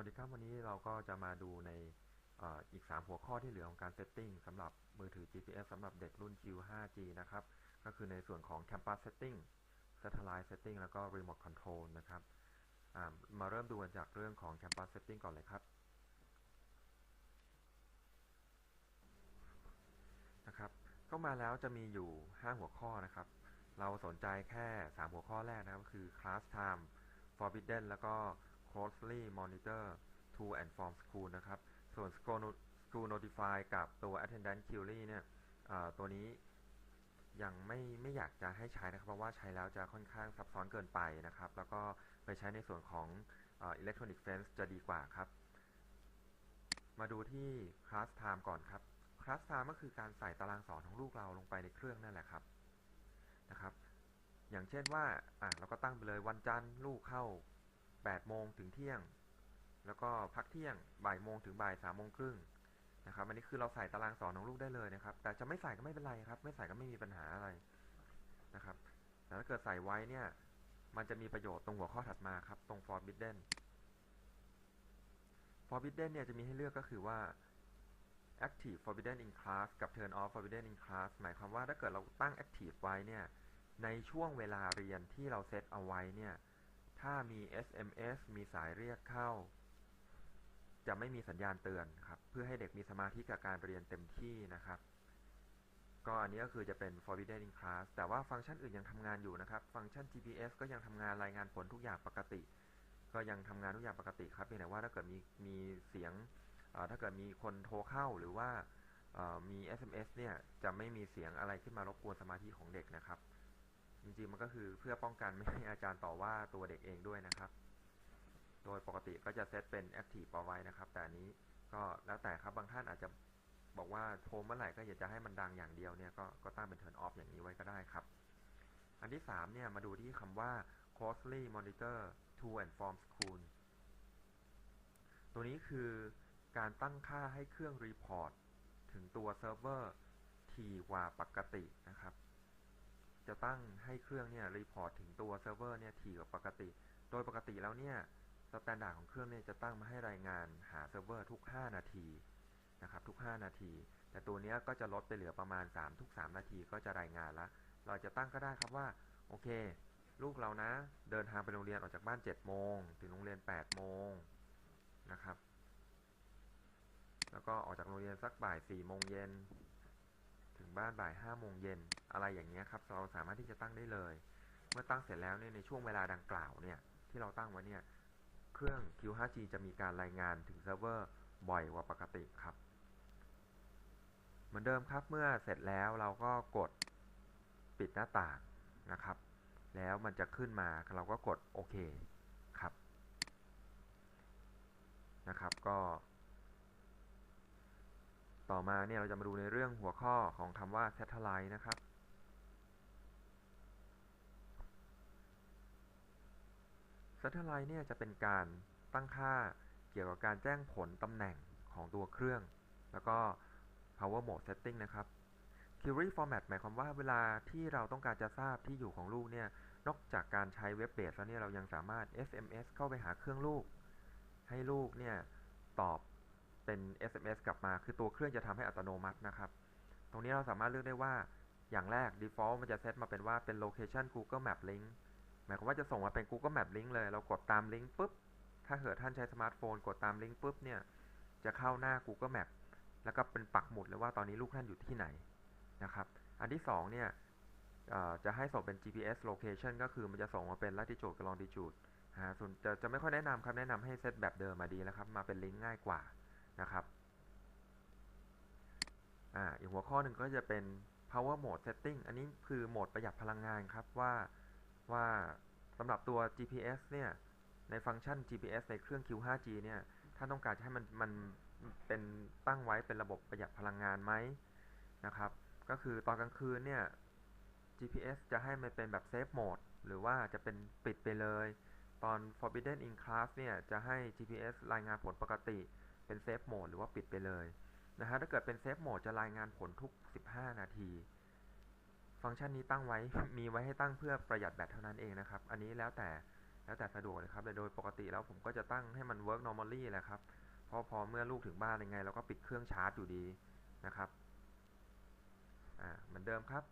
วัสดีครับวันนี้เราก็จะมาดูในออีก 3 หัวข้อที่เหลือของการเซตติ้งสำหรับมือถือ GPS สำหรับเด็กรุ่น Q5G นะครับ ก็คือในส่วนของ Campus Setting Satellite Setting แล้วก็ Remote Control นะครับมาเริ่มดูกันจากเรื่องของ Campus Setting ก่อนเลยครับนะครับก็มาแล้วจะมีอยู่ 5 หัวข้อนะครับ เราสนใจแค่ 3 หัวข้อแรกนะครับก็คือ Class Time Forbidden แล้วก็ closely monitor to and from school นะครับ ส่วน school no- school notify กับตัว attendance query เนี่ยตัวนี้ยังไม่ไม่อยากจะให้ใช้นะครับ เพราะว่าใช้แล้วจะค่อนข้างซับซ้อนเกินไปนะครับ แล้วก็ไปใช้ในส่วนของเอ่อ electronic fence จะดีกว่าครับ มาดูที่ class time ก่อนครับ class time ก็คือการใส่ตารางสอนของลูกเราลงไปในเครื่องนั่นแหละครับนะครับ อย่างเช่นว่าอะเราก็ตั้งไปเลยวันจันทร์ลูกเข้า 8 โมงถึงเที่ยง แล้วก็พักเที่ยงบ่ายโมงถึงบ่าย3โมงครึ่งนะครับอันนี้คือเราใส่ตารางสอนของลูกได้เลยนะครับ แต่จะไม่ใส่ก็ไม่เป็นไรครับ ไม่ใส่ก็ไม่มีปัญหาอะไรนะครับแต่ถ้าเกิดใส่ไว้เนี่ย มันจะมีประโยชน์ตรงหัวข้อถัดมาครับ ตรง forbidden forbidden เนี่ยจะมีให้เลือกก็คือว่า active forbidden in class กับ turn off forbidden in class หมายความว่าถ้าเกิดเราตั้ง active ไว้เนี่ย ในช่วงเวลาเรียนที่เราเซตเอาไว้เนี่ย ถ้ามี SMS มีสายเรียกเข้า จะไม่มีสัญญาณเตือนครับ เพื่อให้เด็กมีสมาธิกับการเรียนเต็มที่นะครับ ก็อันนี้ก็คือจะเป็น forbidden in class แต่ว่าฟังก์ชันอื่นยังทำงานอยู่นะครับ ฟังก์ชัน GPS ก็ยังทำงานรายงานผลทุกอย่างปกติ ก็ยังทำงานทุกอย่างปกติครับเพียงแต่ว่าถ้าเกิดมีมีเสียงถ้าเกิดมีคนโทรเข้าหรือว่ามี SMS เนี่ยจะไม่มีเสียงอะไรขึ้นมารบกวนสมาธิของเด็กนะครับ จริงๆมันก็คือเพื่อป้องกันไม่ให้อาจารย์ต่อว่าตัวเด็กเองด้วยนะครับ โดยปกติก็จะเซตเป็น Active เอาไว้นะครับ แต่นี้ก็แล้วแต่ครับบางท่านอาจจะบอกว่าโทรเมื่อไหร่ก็อยากจะให้มันดังอย่างเดียวเนี่ยก็ก็ตั้งเป็น Turn off อย่างนี้ไว้ก็ได้ครับ อันที่3เนี่ยมาดูที่คำว่า closely monitor to and from school ตัวนี้คือการตั้งค่าให้เครื่องรีพอร์ตถึงตัวเซิร์ฟเวอร์ถี่กว่าปกตินะครับ จะตั้งให้เครื่องเนี่ยรีพอร์ตถึงตัวเซิร์ฟเวอร์เนี่ยถี่กว่าปกติ โดยปกติแล้วเนี่ยสแตนดาร์ดของเครื่องเนี่ยจะตั้งมาให้รายงานหาเซิร์ฟเวอร์ทุก 5 นาทีนะครับทุก 5 นาที แต่ตัวนี้ก็จะลดไปเหลือประมาณ 3 ทุก 3 นาทีก็จะรายงานละเราจะตั้งก็ได้ครับว่าโอเค ลูกเรานะ เดินทางไปโรงเรียนออกจากบ้าน7โมงถึงโรงเรียน8โมงนะครับ แล้วก็ออกจากโรงเรียนสักบ่าย4โมงเย็น ถึงบ้านบ่าย5โมงเย็นอะไรอย่างเงี้ยครับ เราสามารถที่จะตั้งได้เลย เมื่อตั้งเสร็จแล้วเนี่ยในช่วงเวลาดังกล่าวเนี่ยที่เราตั้งไว้เนี่ยเครื่อง Q5G จะมีการรายงานถึงเซิร์ฟเวอร์บ่อยกว่าปกติครับ เหมือนเดิมครับเมื่อเสร็จแล้วเราก็กดปิดหน้าต่างนะครับ แล้วมันจะขึ้นมาเราก็กดโอเคครับนะครับก็ ต่อมาเนี่ยเราจะมาดูในเรื่องหัวข้อของคำว่า satellite นะครับ satellite เนี่ยจะเป็นการตั้งค่าเกี่ยวกับการแจ้งผลตำแหน่งของตัวเครื่อง แล้วก็ power mode setting นะครับ query format หมายความว่าเวลาที่เราต้องการจะทราบที่อยู่ของลูกเนี่ย นอกจากการใช้เว็บเบสแล้วเนี่ยเรายังสามารถ SMS เข้าไปหาเครื่องลูก ให้ลูกเนี่ยตอบ เป็น SMS กลับมา คือตัวเครื่องจะทำให้อัตโนมัตินะครับ ตรงนี้เราสามารถเลือกได้ว่า อย่างแรก default มันจะเซตมาเป็นว่าเป็น location Google Map link หมายความว่าจะส่งมาเป็น Google Map link เลย เรากดตามลิงก์ปุ๊บ ถ้าเกิดท่านใช้สมาร์ทโฟนกดตามลิงก์ปุ๊บเนี่ย จะเข้าหน้า Google Map แล้วก็เป็นปักหมุดเลยว่าตอนนี้ลูกท่านอยู่ที่ไหนนะครับ อันที่สองเนี่ยจะให้ส่งเป็น GPS location ก็คือมันจะส่งมาเป็น latitude กับ longitude ฮะส่วนจะจะไม่ค่อยแนะนำครับ แนะนำให้เซตแบบเดิมมาดีแล้วครับ มาเป็นลิงก์ง่ายกว่า นะครับอ่าอีกหัวข้อหนึ่งก็จะเป็น power mode setting อันนี้คือโหมดประหยัดพลังงานครับว่าว่าสำหรับตัว GPS เนี่ยในฟังก์ชัน GPS ในเครื่อง Q5G เนี่ยถ้าต้องการจะให้มันมันเป็นตั้งไว้เป็นระบบประหยัดพลังงานไหมนะครับ ก็คือตอนกลางคืนเนี่ย GPS จะให้มันเป็นแบบ safe mode หรือว่าจะเป็นปิดไปเลย ตอน forbidden in class เนี่ยจะให้ GPS รายงานผลปกติ เป็น safe mode หรือว่าปิดไปเลยนะฮะถ้าเกิดเป็น safe mode จะรายงานผลทุก 15 นาที ฟังก์ชันนี้ตั้งไว้มีไว้ให้ตั้งเพื่อประหยัดแบตเท่านั้นเองนะครับ อันนี้แล้วแต่แล้วแต่สะดวกเลยครับแต่โดยปกติแล้วผมก็จะตั้งให้มัน work normally แหละครับพราะพอเมื่อลูกถึงบ้านยังไงเราก็ปิดเครื่องชาร์จอยู่ดีนะครับอ่าเหมือนเดิมครับ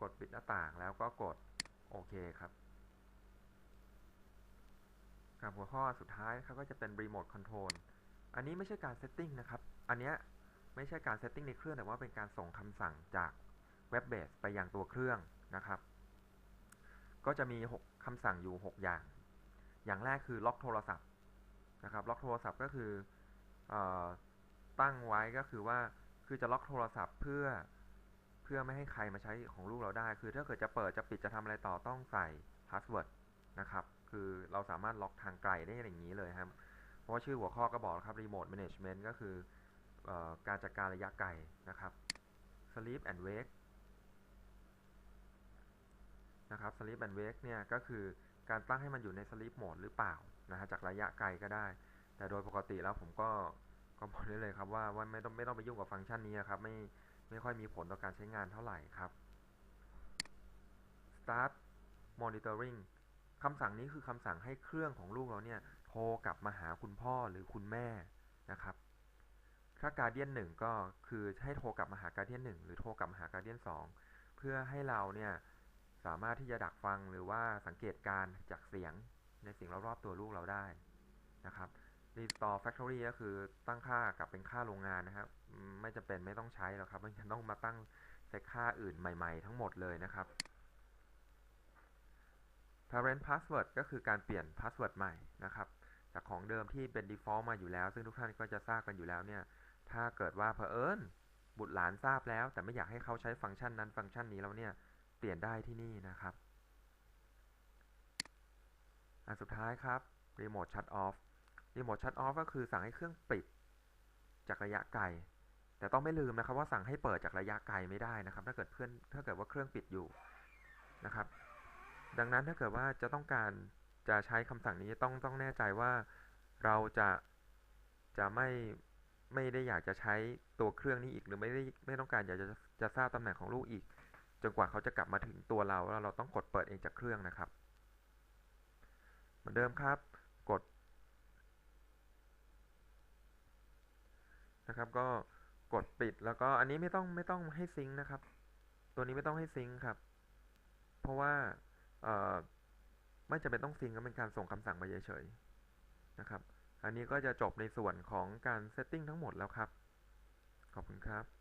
กดปิดหน้าต่างแล้วก็กดโอเคครับกับหัวข้อสุดท้ายครับก็จะเป็น remote control อันนี้ไม่ใช่การเซตติ้งนะครับ อันเนี้ยไม่ใช่การเซตติ้งในเครื่องแต่ว่าเป็นการส่งคำสั่งจากเว็บเบสไปยังตัวเครื่องนะครับ ก็จะมี 6คำสั่งอยู่ 6 อย่าง อย่างแรกคือล็อกโทรศัพท์นะครับ ล็อกโทรศัพท์ก็คือเออตั้งไว้ก็คือว่าคือจะล็อกโทรศัพท์เพื่อเพื่อไม่ให้ใครมาใช้ของลูกเราได้ คือถ้าเกิดจะเปิดจะปิดจะทำอะไรต่อต้องใส่พาสเวิร์ดนะครับ คือเราสามารถล็อกทางไกลได้อย่างนี้เลยครับ เพราะว่าชื่อหัวข้อก็บอกแล้วครับ Remote Management ก็คืออการจัดการระยะไกลนะครับ Sleep and Wake นะครับ Sleep and Wake เนี่ยก็คือการตั้งให้มันอยู่ใน Sleep Mode หรือเปล่านะฮะจากระยะไกลก็ได้ แต่โดยปกติแล้วผมก็ก็บอกได้เลยครับว่าว่าไม่ต้องไม่ต้องไปยุ่งกับฟังก์ชันนี้นครับไม่ไม่ค่อยมีผลต่อการใช้งานเท่าไหร่ครับ Start Monitoring คำสั่งนี้คือคำสั่งให้เครื่องของลูกเราเนี่ย โทรกลับมาหาคุณพ่อหรือคุณแม่นะครับ ถ้าการเดียนหนึ่งก็คือให้โทรกลับมาหาการเดียนหนึ่งหรือโทรกลับมาหาการเดียนสองเพื่อให้เราเนี่ยสามารถที่จะดักฟังหรือว่าสังเกตการจากเสียงในสิ่งรอบๆตัวลูกเราได้นะครับ Restore Factory ก็คือตั้งค่ากลับเป็นค่าโรงงานนะครับ ไม่จำเป็นไม่ต้องใช้หรอกครับไม่จำเป็นต้องมาตั้งเซตค่าอื่นใหม่ ๆ ทั้งหมดเลยนะครับ Parent Password ก็คือการเปลี่ยน password ใหม่นะครับ จากของเดิมที่เป็น default มาอยู่แล้ว ซึ่งทุกท่านก็จะทราบกันอยู่แล้วเนี่ย ถ้าเกิดว่าเผอิญบุตรหลานทราบแล้ว แต่ไม่อยากให้เขาใช้ฟังก์ชันนั้นฟังก์ชันนี้แล้วเนี่ย เปลี่ยนได้ที่นี่นะครับ อันสุดท้ายครับ Remote Shut Off Remote Shut Off ก็คือสั่งให้เครื่องปิดจากระยะไกล แต่ต้องไม่ลืมนะครับว่าสั่งให้เปิดจากระยะไกลไม่ได้นะครับ ถ้าเกิดเพื่อนถ้าเกิดว่าเครื่องปิดอยู่นะครับ ดังนั้นถ้าเกิดว่าจะต้องการจะใช้คำสั่งนี้ต้องต้องแน่ใจว่าเราจะจะไม่ไม่ได้อยากจะใช้ตัวเครื่องนี้อีก หรือไม่ได้ไม่ต้องการอยากจะจะทราบตำแหน่งของลูกอีก จนกว่าเขาจะกลับมาถึงตัวเราแล้วเราต้องกดเปิดเองจากเครื่องนะครับ เหมือนเดิมครับ กดนะครับ ก็กดปิดแล้วก็อันนี้ไม่ต้องไม่ต้องให้ซิงค์นะครับ ตัวนี้ไม่ต้องให้ซิงค์ครับ เพราะว่า ไม่จำเป็นต้องซิงก็เป็นการส่งคำสั่งไปเฉยๆนะครับ อันนี้ก็จะจบในส่วนของการเซตติ้งทั้งหมดแล้วครับ ขอบคุณครับ